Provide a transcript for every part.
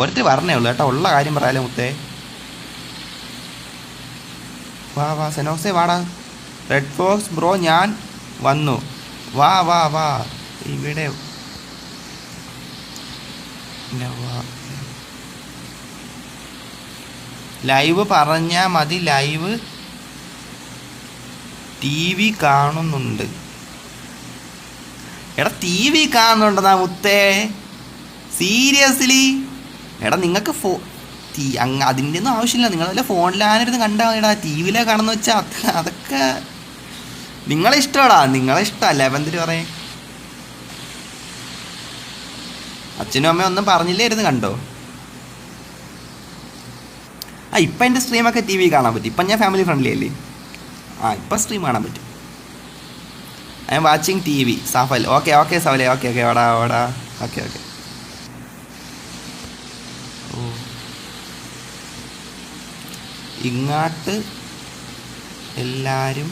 ഒരുത്തി പറഞ്ഞേ ഉള്ളൂ കേട്ടോ. ഉള്ള കാര്യം പറയാലേ മുത്തേ. വാ വാ സെനോസേ വാടാ. റെഡ് ഫോക്സ് ബ്രോ ഞാൻ വന്നു. വാ വാ വാ. ഇവിടെ. ലൈവ് പറഞ്ഞാൽ മതി. ലൈവ് ടി വി കാണുന്നുണ്ട്. എടാ ടി വി കാണുന്നുണ്ടെന്നാ മുത്തേ. സീരിയസ്ലി എടാ നിങ്ങൾക്ക് ഫോ തീ അങ്ങ് അതിന്റെ ഒന്നും ആവശ്യമില്ല. നിങ്ങൾ വല്ല ഫോണിലാനിരുന്ന് കണ്ടാൽ മതിടാ ടി വിയിലെ കാണുന്ന വെച്ചാൽ അത് അതൊക്കെ നിങ്ങളെ ഇഷ്ടമാടാ. നിങ്ങളെ ഇഷ്ടമല്ല എന്തിനു പറയേ. അച്ഛനും അമ്മയും ഒന്നും പറഞ്ഞില്ലായിരുന്നു കണ്ടോ? ആ ഇപ്പം എന്റെ സ്ട്രീമൊക്കെ ടി വി കാണാൻ പറ്റും. ഇപ്പം ഞാൻ ഫാമിലി ഫ്രണ്ട്ലി അല്ലേ? ആ ഇപ്പം സ്ട്രീം കാണാൻ പറ്റും. I am watching T V Safal. Okay okay സഫലെ. Okay okay ഓടാ ഓടാ ഓക്കെ ഓക്കെ ഇങ്ങാട്ട് എല്ലാരും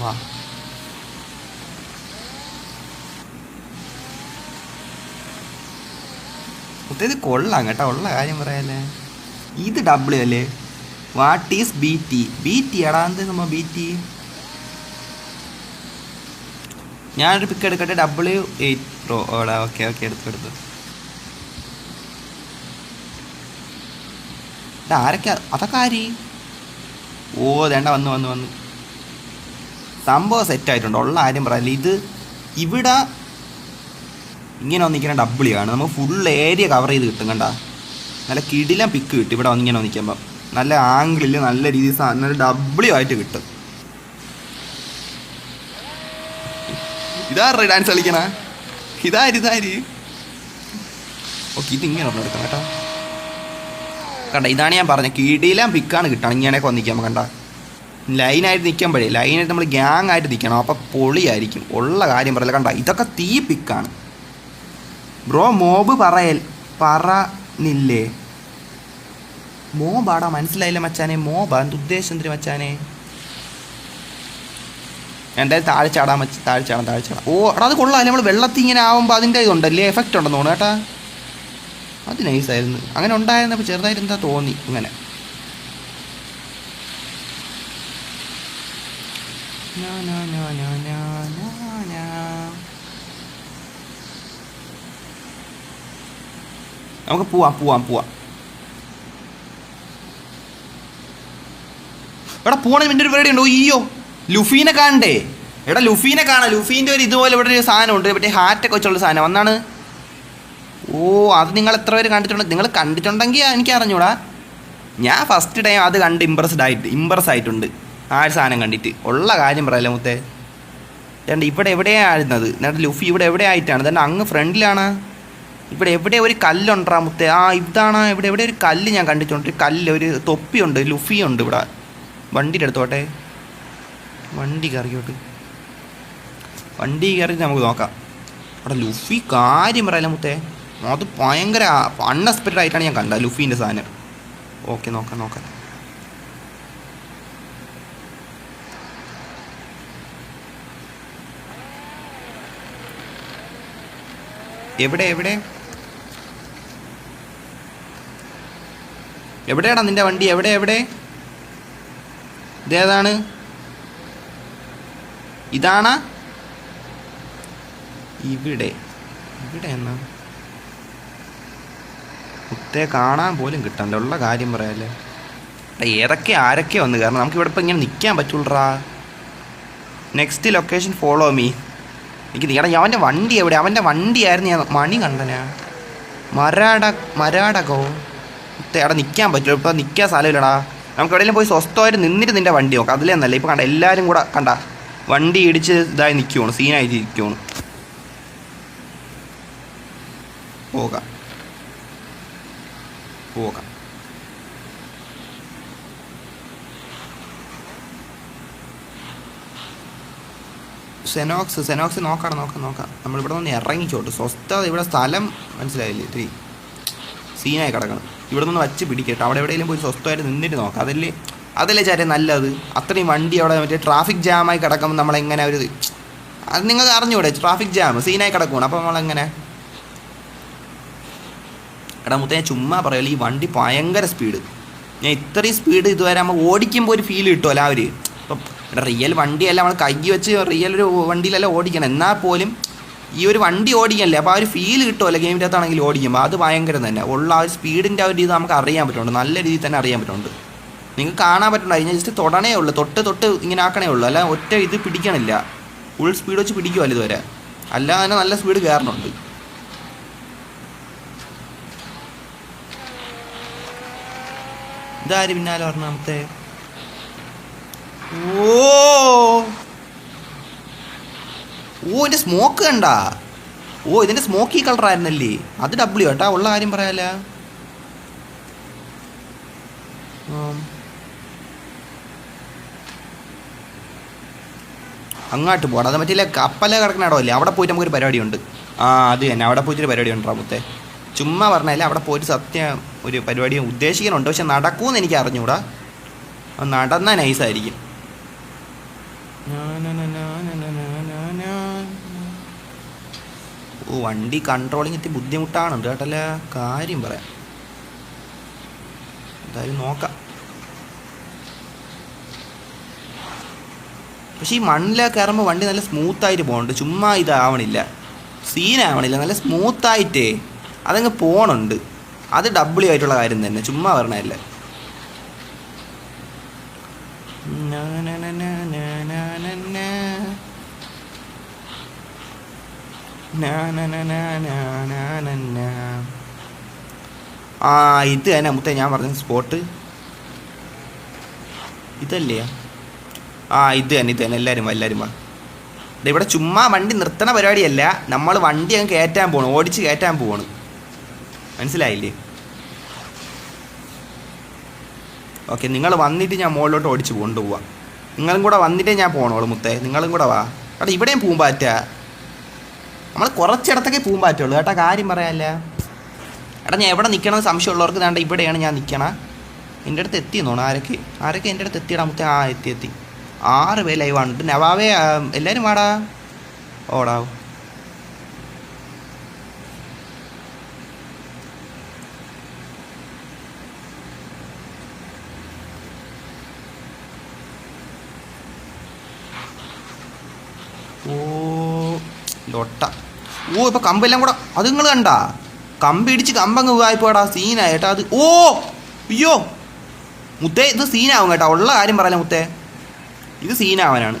വാ. ഇത് കൊള്ളാം കേട്ടോ. ഉള്ള കാര്യം പറയാല്ലേ. ഇത് ഡബ്ല്യു അല്ലേ? What is B T B T എടാ എന്ത് നമ്മ ബി ടി ഞാനൊരു പിക്ക് എടുക്കട്ടെ. ഡബ്ല്യു എയ്റ്റ് പ്രോ ഓടാ ഓക്കെ ഓക്കെ എടുത്തു എടുത്തു. എടാ, ആരൊക്കെ അതൊക്കെ ആര്? ഓ വേണ്ട വന്ന് വന്ന് വന്ന്. സംഭവം സെറ്റ് ആയിട്ടുണ്ട്. ഉള്ള ആരും പറയാനില്ല ഇത് ഇവിടെ ഇങ്ങനെ വന്നിരിക്കുന്ന ഡബിൾ ആണ്. നമുക്ക് ഫുൾ ഏരിയ കവർ ചെയ്ത് കിട്ടും കണ്ട? നല്ല കിടിലം പിക്ക് കിട്ടും ഇവിടെ വന്നിങ്ങനെ വന്നിക്കുമ്പോൾ നല്ല ആംഗിളിൽ നല്ല രീതിയിൽ നല്ല ഡബിളി ആയിട്ട് കിട്ടും. ഇതാരുടെ ഡാൻസ് കളിക്കണ? ഇതാര് ഇതാര്? ഓക്കെ ഇതിങ്ങനെ ഒരെണ്ണം എടുക്കാം കേട്ടോ. കണ്ട. ഇതാണ് ഞാൻ പറഞ്ഞത്. കിടിലം പിക്കാണ് കിട്ടണം ഇങ്ങനെയൊക്കെ വന്നിരിക്കുമ്പോൾ കണ്ട? ലൈനായിട്ട് നിൽക്കാൻ നിൽക്കുമ്പോഴേ ലൈനായിട്ട് നമ്മൾ ഗ്യാങ് ആയിട്ട് നിൽക്കണം. അപ്പോൾ പൊളിയായിരിക്കും. ഉള്ള കാര്യം പറയല കണ്ട? ഇതൊക്കെ തീ പിക്കാണ്. ബ്രോ മോബ് പറയൽ. പറഞ്ഞില്ലേ? മോബാടാ മനസ്സിലായില്ല മച്ചാനെ? മോബാ എന്ത് ഉദ്ദേശം എന്തിനു മച്ചാനെ? എന്തായാലും താഴെ ചാടാൻ മച്ച. താഴെ ചാടാം താഴെ ചാടാം. ഓ എടാ അത് കൊള്ളാം. നമ്മൾ വെള്ളത്തിൽ ഇങ്ങനെ ആവുമ്പോൾ അതിന്റെ ഇതുണ്ടല്ലേ? എഫക്റ്റ് ഉണ്ടെന്ന് തോന്നുന്നു കേട്ടാ. അത് നൈസായിരുന്നു അങ്ങനെ ഉണ്ടായിരുന്നപ്പോൾ ചെറുതായിട്ട് എന്താ തോന്നി ഇങ്ങനെ. നമുക്ക് പോവാം പോവാം പോവാം. എടാ പോണേ എന്റെ ഒരു പരിപാടി ഉണ്ടോ? അയ്യോ ലുഫീനെ കാണണ്ടേ? എടാ ലുഫീനെ കാണാം. ലുഫീന്റെ ഒരു ഇതുപോലെ ഇവിടെ ഒരു സാധനം ഉണ്ട് മറ്റേ ഹാറ്റൊക്കെ വെച്ചുള്ള സാധനം. ഒന്നാണ് ഓ അത് നിങ്ങൾ എത്ര പേര് കണ്ടിട്ടുണ്ട്? നിങ്ങൾ കണ്ടിട്ടുണ്ടെങ്കിൽ എനിക്ക് അറിഞ്ഞൂടാ. ഞാൻ ഫസ്റ്റ് ടൈം അത് കണ്ട് ഇമ്പ്രസ്ഡ് ആയിട്ട് ഇമ്പ്രസ് ആയിട്ടുണ്ട്. ആ ഒരു സാധനം കണ്ടിട്ട്. ഉള്ള കാര്യം പറയല്ലേ മുത്തേ? രണ്ട് ഇവിടെ എവിടെയായിരുന്നത് എന്നിട്ട് ലുഫി ഇവിടെ എവിടെ ആയിട്ടാണ്? തന്നെ അങ്ങ് ഫ്രണ്ടിലാണ്? ഇവിടെ എവിടെ ഒരു കല്ലുണ്ടാ മുത്തേ? ആ ഇതാണ് ഇവിടെ എവിടെ ഒരു കല്ല് ഞാൻ കണ്ടിട്ടുണ്ട്. ഒരു കല്ല് ഒരു തൊപ്പിയുണ്ട് ലുഫിയുണ്ട് ഇവിടെ. വണ്ടിയുടെ അടുത്തോട്ടെ. വണ്ടി കയറിയോട്ട് വണ്ടി കയറി നമുക്ക് നോക്കാം. അവിടെ ലുഫി കാര്യം പറയല്ലേ മുത്തേ? അത് ഭയങ്കര അൺഎക്സ്പെക്റ്റഡ് ആയിട്ടാണ് ഞാൻ കണ്ടത് ലുഫീന്റെ സാധനം. ഓക്കെ നോക്കാം നോക്കാം. എവിടെ എവിടെ? എവിടെയാണ് നിന്റെ വണ്ടി? എവിടെ എവിടെ? ഇതേതാണ്? ഇതാണ്? ഇവിടെ. ഇവിടെ എന്നാ? കുത്തേ കാണാൻ പോലും കിട്ടണ്ട ഉള്ള കാര്യം പറയാല്ലേ? ഏതൊക്കെ ആരൊക്കെ വന്ന് കാരണം നമുക്ക് ഇവിടെ ഇപ്പം ഇങ്ങനെ നിൽക്കാൻ പറ്റുള്ളറാ നെക്സ്റ്റ് ലൊക്കേഷൻ ഫോളോ മീ എനിക്ക് നീ- എടാ അവന്റെ വണ്ടി എവിടെ? അവന്റെ വണ്ടിയായിരുന്നു ഞാൻ മണി കണ്ടനാ. മരാട മരാടകോ? എടാ നിൽക്കാൻ പറ്റുമോ ഇപ്പോൾ നിൽക്കാൻ സ്ഥലമില്ലടാ. നമുക്ക് എവിടെയെങ്കിലും പോയി സ്വസ്ഥമായിട്ട് നിന്നിട്ട് നിന്റെ വണ്ടി നോക്കാം. അതിലേ നല്ല ഇപ്പോൾ കണ്ട എല്ലാവരും കൂടെ കണ്ട വണ്ടി ഇടിച്ച് ഇതായി നിൽക്കുവാണ് സീനായിട്ട് ഇരിക്കുവാണ്. പോകാം. പോകാം. സെനോക്സ് സെനോക്സ് നോക്കാം നോക്കാം നോക്കാം. നമ്മളിവിടെ നിന്ന് ഇറങ്ങിക്കോട്ട്. സ്വസ്ഥത ഇവിടെ സ്ഥലം മനസ്സിലായില്ലേ? ഇത്തിരി സീനായി കിടക്കണം. ഇവിടെ നിന്ന് വച്ച് പിടിക്കട്ടെ. അവിടെ എവിടെയെങ്കിലും പോയി സ്വസ്ഥമായിട്ട് നിന്നിട്ട് നോക്കാം. അതല്ലേ അതല്ലേ ചാരെ നല്ലത്? അത്രയും വണ്ടി അവിടെ മറ്റേ ട്രാഫിക് ജാമായി കിടക്കുമ്പോൾ നമ്മളെങ്ങനെ ഒരു അത് നിങ്ങൾക്ക് അറിഞ്ഞൂടെ? ട്രാഫിക് ജാം സീനായി കിടക്കുകയാണ് അപ്പോൾ നമ്മളെങ്ങനെ? എടാ മുത്തേ ചുമ്മാ പറയല്ലോ ഈ വണ്ടി ഭയങ്കര സ്പീഡ് ഞാൻ ഇത്രയും സ്പീഡ് ഇതുവരെ നമ്മൾ ഓടിക്കുമ്പോൾ ഒരു ഫീൽ കിട്ടുമല്ലോ അവർ ഇപ്പം റിയൽ വണ്ടിയല്ല നമ്മൾ കൈ വെച്ച് റിയൽ ഒരു വണ്ടിയിലല്ല ഓടിക്കണം. എന്നാൽ പോലും ഈ ഒരു വണ്ടി ഓടിക്കല്ലേ അപ്പോൾ ആ ഒരു ഫീൽ കിട്ടുമല്ലോ ഗെയിമിന്റെ അകത്താണെങ്കിൽ ഓടിക്കുമ്പോൾ അത് ഭയങ്കര തന്നെ. ഉള്ള ആ ഒരു സ്പീഡിന്റെ ആ ഒരു ഇത് നമുക്ക് അറിയാൻ പറ്റുന്നുണ്ട്. നല്ല രീതിയിൽ തന്നെ അറിയാൻ പറ്റുന്നുണ്ട്. നിങ്ങൾക്ക് കാണാൻ പറ്റുന്നുണ്ട്. ഞാൻ ജസ്റ്റ് തൊടണേ ഉള്ളൂ. തൊട്ട് തൊട്ട് ഇങ്ങനെ ആക്കണേ ഉള്ളൂ. അല്ല ഒറ്റ ഇത് പിടിക്കണില്ല. ഫുൾ സ്പീഡ് വെച്ച് പിടിക്കുമല്ലോ ഇതുവരെ. അല്ലാതെ തന്നെ നല്ല സ്പീഡ് കയറണുണ്ട് ഇതാര് പിന്നാലെ ഒരെണ്ണാമത്തെ ഓ! ഓ ഇതിന്റെ സ്മോക്ക് കണ്ട? ഓ ഇതിന്റെ സ്മോക്കി കളർ ആയിരുന്നല്ലേ? അത് ഡബ്ല്യു കേട്ടാ ഉള്ള കാര്യം പറയാല അങ്ങോട്ട് പോടാ. അത് മറ്റേ കപ്പല കിടക്കുന്ന ഇടമല്ലേ അവിടെ പോയിട്ട് നമുക്കൊരു പരിപാടിയുണ്ട്. ആ അത് തന്നെ. അവിടെ പോയിട്ടൊരു പരിപാടി ഉണ്ട് റാമുത്തെ ചുമ്മാ പറഞ്ഞാൽ അവിടെ പോയിട്ട് സത്യം ഒരു പരിപാടി ഉദ്ദേശിക്കുന്നുണ്ട് പക്ഷെ നടക്കൂന്ന് എനിക്ക് അറിഞ്ഞൂടാ. നടന്നാൽ നൈസായിരിക്കും. ഓ വണ്ടി കൺട്രോളിങ് എത്തി ബുദ്ധിമുട്ടാണ് കേട്ടല്ല. കാര്യം പറയാം. എന്തായാലും നോക്കാം. പക്ഷേ ഈ മണ്ണിലൊക്കെ കയറുമ്പോൾ വണ്ടി നല്ല സ്മൂത്തായിട്ട് പോകുന്നുണ്ട് ചുമ്മാ ഇതാവണില്ല. സീനാവണില്ല നല്ല സ്മൂത്തായിട്ടേ അതങ്ങ് പോണുണ്ട് അത് ഡബിൾ ആയിട്ടുള്ള കാര്യം തന്നെ ചുമ്മാ വരണല്ലേ ആ ഇത് തന്നെ മുത്തേ ഞാൻ പറഞ്ഞ സ്പോട്ട് ഇതല്ലേ ആ ഇത് തന്നെ ഇത് തന്നെ എല്ലാവരും എല്ലാവരും വാ ഇവിടെ ചുമ്മാ വണ്ടി നിർത്തണ പരിപാടിയല്ല നമ്മൾ വണ്ടി അങ്ങ് കയറ്റാൻ പോകണം ഓടിച്ച് കയറ്റാൻ പോവാണ് മനസ്സിലായില്ലേ? ഓക്കെ നിങ്ങൾ വന്നിട്ട് ഞാൻ മുകളിലോട്ട് ഓടിച്ച് കൊണ്ടുപോവാം. നിങ്ങളും കൂടെ വന്നിട്ടേ ഞാൻ പോകണോളൂ മുത്തേ. നിങ്ങളും കൂടെ വാ. കേട്ടോ ഇവിടെയും പൂമ്പാറ്റ. നമ്മൾ കുറച്ചിടത്തൊക്കെ പൂമ്പാറ്റുള്ളൂ കേട്ടോ കാര്യം പറയാല്ല. എടാ ഞാൻ എവിടെ നിൽക്കണമെന്ന് സംശയമുള്ളവർക്ക് വേണ്ട ഇവിടെയാണ് ഞാൻ നിൽക്കണ എന്റെ അടുത്ത് എത്തി തോന്നുന്നു. ആരൊക്കെ? ആരൊക്കെ എന്റെ അടുത്ത് എത്തിയടാ മുത്തേ? ആ എത്തി എത്തി. ആറ് പേര് ലൈവാണ് നവാവേ എല്ലാവരും വാടാ. ഓടാ ഓ ലൊട്ട ഓ ഇപ്പൊ കമ്പെല്ലാം കൂടെ അത് നിങ്ങൾ കണ്ട? കമ്പി ഇടിച്ച് കമ്പങ്ങ് പോയപ്പോടാ സീനായി കേട്ടാ അത്. ഓ അയ്യോ. മുത്തേ ഇത് സീനാവും കേട്ടോ. ഉള്ള കാര്യം പറയാം മുത്തേ. ഇത് സീനാവാനാണ്.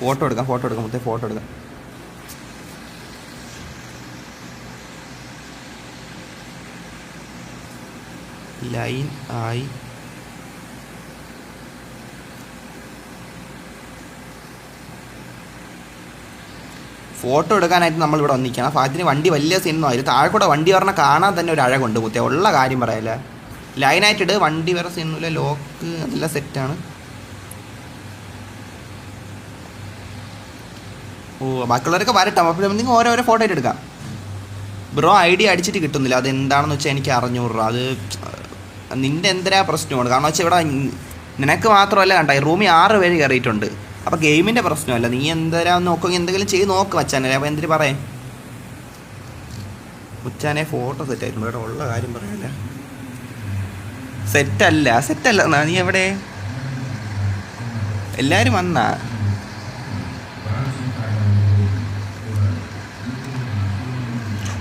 ഫോട്ടോ എടുക്കാം ഫോട്ടോ എടുക്കാം മുത്തേ ഫോട്ടോ എടുക്കാം. ലൈൻ ആയി ഫോട്ടോ എടുക്കാനായിട്ട് നമ്മൾ ഇവിടെ വന്നിരിക്കണം ഫാത്തിന് വണ്ടി വലിയ സീനൊന്നും ആയില്ല. താഴെ വണ്ടി പറഞ്ഞാൽ കാണാൻ തന്നെ ഒരു അഴകുണ്ട് മുത്തേ ഉള്ള കാര്യം പറയല്ല. ലൈനായിട്ട് ഇട് വണ്ടി വേറെ സീനൊന്നുമില്ല ലോക്ക് നല്ല സെറ്റാണ് ഓ ബാക്കിയുള്ളവരൊക്കെ വരട്ടോ. അപ്പോൾ നിങ്ങൾ ഓരോരോ ഫോട്ടോ ആയിട്ട് എടുക്കാം. ബ്രോ ഐ ഡി അടിച്ചിട്ട് കിട്ടുന്നില്ല. അത് എന്താണെന്ന് വെച്ചാൽ എനിക്ക് അറിഞ്ഞൂറ് അത് നിന്റെ എന്തിനാ പ്രശ്നമാണ്? കാരണം വെച്ചാൽ ഇവിടെ നിനക്ക് മാത്രമല്ല കണ്ട റൂമിൽ ആറ് പേര് കയറിയിട്ടുണ്ട്. അപ്പോൾ ഗെയിമിന്റെ പ്രശ്നമല്ല. നീ എന്തരാ നോക്കുമെങ്കിൽ എന്തെങ്കിലും ചെയ്ത് നോക്ക് മച്ചാനല്ലേ അപ്പോൾ എന്തിനു പറയേ? ഉച്ചാനെ ഫോട്ടോ സെറ്റ് ആയിരുന്നു. ഇവിടെ ഉള്ള കാര്യം പറയല്ല. സെറ്റല്ല സെറ്റല്ല എന്നാ നീ എവിടെ? എല്ലാരും വന്നാ?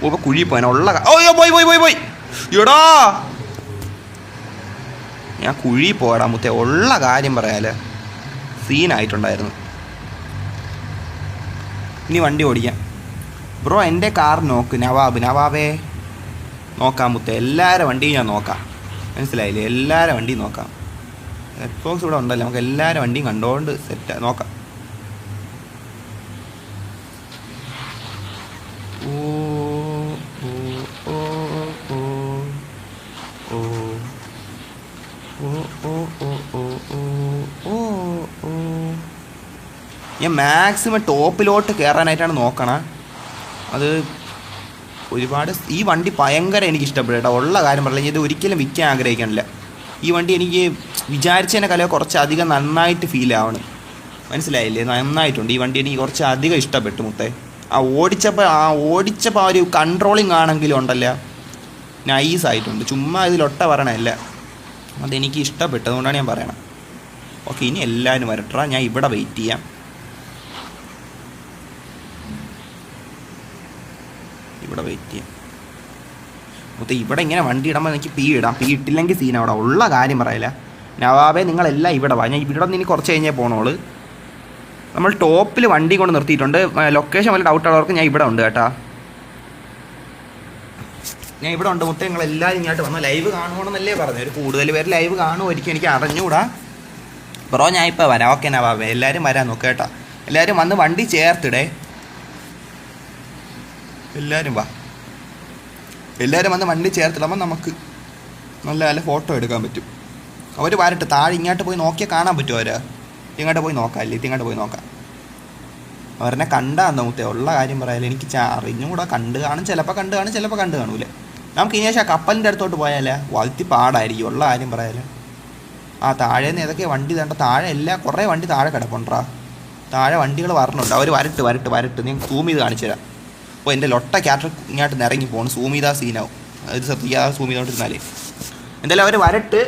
ഓ കുഴി പോയാ ഉള്ള പോയി പോയി പോയി പോയി. എടാ! ഞാൻ കുഴി പോടാ മുത്തേ. ഉള്ള കാര്യം പറയാൽ. സീനായിട്ടുണ്ടായിരുന്നു. ഇനി വണ്ടി ഓടിക്കാം. ബ്രോ എന്റെ കാർ നോക്ക്. നവാബ് നവാബേ. നോക്കാം മുത്ത. എല്ലാവരുടെ വണ്ടിയും ഞാൻ നോക്കാം. മനസ്സിലായില്ലേ? എല്ലാവരുടെ വണ്ടിയും നോക്കാം. ഹെഡ് ബോക്സ് ഇവിടെ ഉണ്ടല്ലോ. നമുക്ക് എല്ലാവരുടെ വണ്ടിയും കണ്ടുകൊണ്ട് സെറ്റ് നോക്കാം. മാക്സിമം ടോപ്പിലോട്ട് കയറാനായിട്ടാണ് നോക്കണേ. അത് ഒരുപാട് ഈ വണ്ടി ഭയങ്കര എനിക്ക് ഇഷ്ടപ്പെടും കേട്ടോ. ഉള്ള കാര്യം പറഞ്ഞില്ല ഇത് ഒരിക്കലും വിൽക്കാൻ ആഗ്രഹിക്കണില്ല. ഈ വണ്ടി എനിക്ക് വിചാരിച്ചതിനെ കല കുറച്ചധികം നന്നായിട്ട് ഫീൽ ആവണം. മനസ്സിലായില്ലേ? നന്നായിട്ടുണ്ട്. ഈ വണ്ടി എനിക്ക് കുറച്ച് അധികം ഇഷ്ടപ്പെട്ടു മുത്തേ. ആ ഓടിച്ചപ്പോൾ ആ ഓടിച്ചപ്പോൾ ആ ഒരു കൺട്രോളിങ് ആണെങ്കിലും ഉണ്ടല്ലോ. നൈസായിട്ടുണ്ട് ചുമ്മാ ഇതിലൊട്ട പറയണല്ല അതെനിക്ക് ഇഷ്ടപ്പെട്ടതുകൊണ്ടാണ് ഞാൻ പറയണത്. ഓക്കെ ഇനി എല്ലാവരും വരട്ടാ ഞാൻ ഇവിടെ വെയിറ്റ് ചെയ്യാം. ഇവിടെ വെയിറ്റ് ചെയ്യാം. മൊത്തം ഇവിടെ ഇങ്ങനെ വണ്ടി ഇടുമ്പോൾ എനിക്ക് പീ ഇടാം. പീ ഇട്ടില്ലെങ്കിൽ സീൻ അവിടെ. ഉള്ള കാര്യം പറയില്ല. നവാബേ നിങ്ങളെല്ലാം ഇവിടെ വാ. ഞാൻ ഇവിടെ നിന്ന് ഇനി കുറച്ച് കഴിഞ്ഞേ പോണോൾ. നമ്മൾ ടോപ്പിൽ വണ്ടി കൊണ്ട് നിർത്തിയിട്ടുണ്ട്. ലൊക്കേഷൻ വല്ല ഡൗട്ട് ഉള്ളവർക്ക് ഞാൻ ഇവിടെ ഉണ്ട് കേട്ടാ. ഞാൻ ഇവിടെ ഉണ്ട് മൊത്തം. നിങ്ങൾ എല്ലാവരും ഇങ്ങോട്ട് വന്നു ലൈവ് കാണുകയാണെന്നല്ലേ പറഞ്ഞു ഒരു കൂടുതൽ പേര് ലൈവ് കാണുമായിരിക്കും എനിക്ക് അറിഞ്ഞുകൂടാ. ബ്രോ ഞാൻ ഇപ്പോൾ വരാം. ഓക്കെ നവാബേ. എല്ലാവരും വരാൻ നോക്കേട്ടാ കേട്ടോ. എല്ലാവരും വന്ന് വണ്ടി ചേർത്തിടേ. എല്ലാവരും വാ. എല്ലാവരും വന്ന് വണ്ടി ചേർത്തിടുമ്പോൾ നമുക്ക് നല്ല നല്ല ഫോട്ടോ എടുക്കാൻ പറ്റും. അവർ വരട്ടെ താഴെ ഇങ്ങോട്ട് പോയി നോക്കിയാൽ കാണാൻ പറ്റുമോ അവർ. ഇങ്ങോട്ട് പോയി നോക്കാം അല്ലേ? ഇങ്ങോട്ട് പോയി നോക്കാം. അവരെന്നെ കണ്ടാന്ന് മുത്തേ ഉള്ള കാര്യം പറയാലോ. എനിക്ക് അറിഞ്ഞും കൂടെ കണ്ട് കാണും. ചിലപ്പോൾ കണ്ട് കാണും ചിലപ്പോൾ കണ്ട് കാണൂല. നമുക്ക് ഇനി ശേഷം ആ കപ്പലിന്റെ അടുത്തോട്ട് പോയാലേ വളർത്തി പാടായിരിക്കും ഉള്ള കാര്യം പറയാലോ. ആ താഴെ നിന്ന് ഏതൊക്കെ വണ്ടി തേണ്ട താഴെ എല്ലാ കുറേ വണ്ടി താഴെ കിടപ്പുണ്ടാ താഴെ വണ്ടികൾ വരണുണ്ട്. അവർ വരട്ട് വരട്ട് വരട്ട്. ഞാൻ സൂം ചെയ്ത് കാണിച്ചു തരാം അപ്പോൾ എന്റെ ലൊട്ട ക്യാരക്ടർ ഇങ്ങോട്ട് ഇറങ്ങി പോകണം സൂമിത സീനാവും അത് ശ്രദ്ധിക്കാതെ സൂമിത കൊണ്ടിരുന്നാലേ എന്തായാലും അവർ വരട്ട്.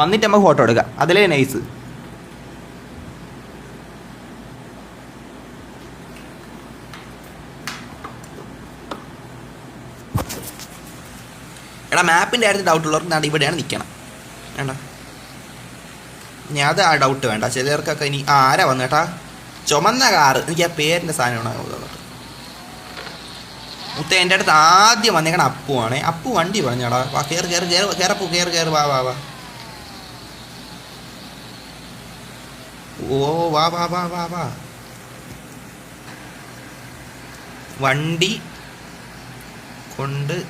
വന്നിട്ട് നമുക്ക് ഫോട്ടോ എടുക്കാം. അതിലേ നൈസ് എടാ മാപ്പിന്റെ കാര്യത്തിൽ ഡൗട്ട് ഉള്ളവർക്ക് ഞാൻ ഇവിടെയാണ് നിൽക്കണം വേണ്ട. ഞാൻ അത് ആ ഡൗട്ട് വേണ്ട. ചിലർക്കൊക്കെ ഇനി ആരാ വന്നു കേട്ടാ ചുമന്ന കാറ്. എനിക്ക് ആ പേരിന്റെ സാധനമാണ് മുത്ത എന്റെ അടുത്ത് ആദ്യം വന്നേക്കണ അപ്പു അപ്പു വണ്ടി പറഞ്ഞാടാ. വാ കയറി കയറി കയറി കയറപ്പു കയറി കയറി വാ വാ വാ. ഓ വാ വാ വാ വാ വാ. വണ്ടി കൊണ്ട്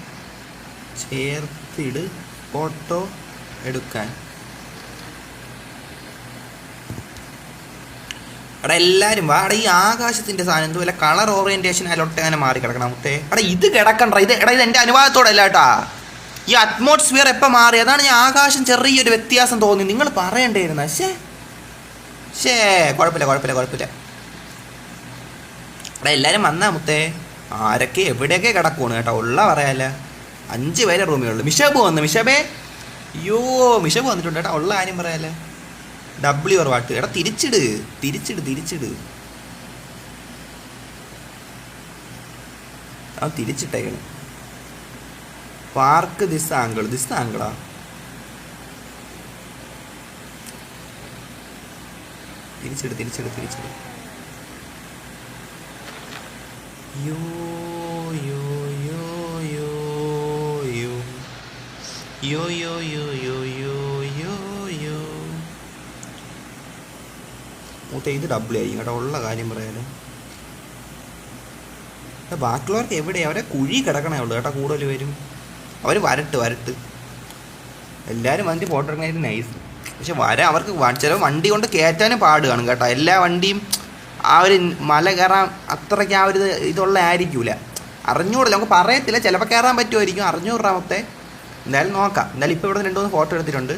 ചേർത്തിട് ഫോട്ടോ എടുക്കാൻ. എടാ എല്ലാരും വാ. എടാ ഈ ആകാശത്തിന്റെ സാധനം എന്തോ കളർ ഓറിയന്റേഷൻ അലോട്ട് അങ്ങനെ മാറി കിടക്കണം എടാ ഇത് കിടക്കണ്ട. ഇത് എടാ ഇത് അനുവാദത്തോടെ അല്ല കേട്ടാ. ഈ അറ്റ്മോസ്ഫിയർ എപ്പോൾ മാറി? അതാണ് ഞാൻ ആകാശം ചെറിയൊരു വ്യത്യാസം തോന്നി. നിങ്ങൾ പറയണ്ടായിരുന്ന. ശേ ശേ കുഴപ്പമില്ല കുഴപ്പമില്ല കുഴപ്പമില്ല. അവിടെ എല്ലാരും വന്നാ മുത്തേ. ആരൊക്കെ എവിടെയൊക്കെ കിടക്കുവാണ് കേട്ടോ. ഉള്ള പറയാല്ല. അഞ്ച് പേരെ റൂമേ ഉള്ളൂ. മിഷബ് വന്നു. മിഷബേ അയ്യോ മിഷബ് വന്നിട്ടുണ്ട് കേട്ടോ. ഉള്ള ആരും പറയാല്ലേ. ഡബ്ല്യു യുവർ വാട്ട് എടാ തിരിച്ചിട്. തിരിച്ചിട് തിരിച്ചിട്. ആ തിരിച്ചിട്ടേക്കണ്. പാർക്ക് ദിസ് ആംഗിൾ ദിസ് ആംഗിളാ തിരിച്ചിട് തിരിച്ചിട് തിരിച്ചിട്. Yo yo yo yo. Yo yo yo yo യോ മൂത്ത ഇത് ഡബിൾ ആയിരിക്കും കേട്ടോ ഉള്ള കാര്യം പറയാനേ എടാ, ബാക്കിയുള്ളവർക്ക് എവിടെ അവരെ കുഴി കിടക്കണേ ഉള്ളൂ കേട്ടോ കൂടുതൽ വരും അവർ വരട്ട് വരട്ട്. എല്ലാവരും വണ്ടി ഫോട്ടോ എടുക്കണമായിരുന്നു നൈസ് പക്ഷെ വരാൻ അവർക്ക് ചില വണ്ടി കൊണ്ട് കയറ്റാനും പാട് കാണും കേട്ടോ. എല്ലാ വണ്ടിയും ആ ഒരു മല കയറാൻ അത്രയ്ക്ക് ആ ഒരു ഇത് ഇതുള്ള ആയിരിക്കൂല അറിഞ്ഞൂടല്ല നമുക്ക് പറയത്തില്ല. ചിലപ്പോൾ കയറാൻ പറ്റുമായിരിക്കും. അറിഞ്ഞൂറാമത്തെ എന്തായാലും നോക്കാം. എന്തായാലും ഇപ്പോൾ ഇവിടെ രണ്ടു മൂന്ന് ഫോട്ടോ എടുത്തിട്ടുണ്ട്.